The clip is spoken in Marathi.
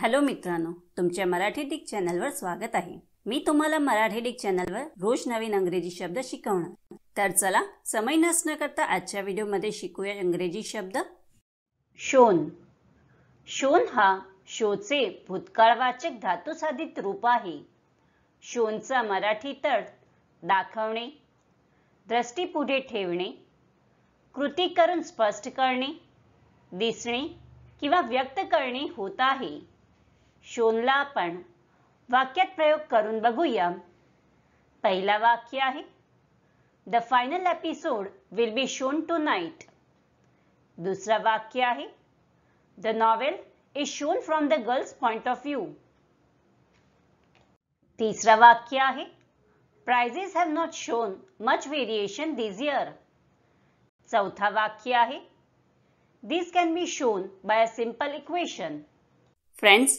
हॅलो मित्रांनो तुमच्या मराठी डिक चॅनलवर स्वागत आहे. मी तुम्हाला मराठी डिक चॅनलवर रोज नवीन इंग्रजी शब्द शिकवणार. तर चला समय नसणं करता आजच्या व्हिडिओमध्ये शिकूया इंग्रजी शब्द. शोन. शोन हा शोचे भूतकाळवाचक धातुसाधित रूप आहे. शोनचा मराठी तळ दाखवणे दृष्टी पुढे ठेवणे कृती करून स्पष्ट करणे दिसणे किंवा व्यक्त करणे होत आहे. शोनला आपण वाक्यात प्रयोग करून बघूया. पहिला वाक्य आहे the final episode will be shown tonight दुसरा वाक्य आहे the novel is shown from the girl's point of view तिसरा वाक्य आहे prices have not shown much variation this year चौथा वाक्य आहे this can be shown by a simple equation friends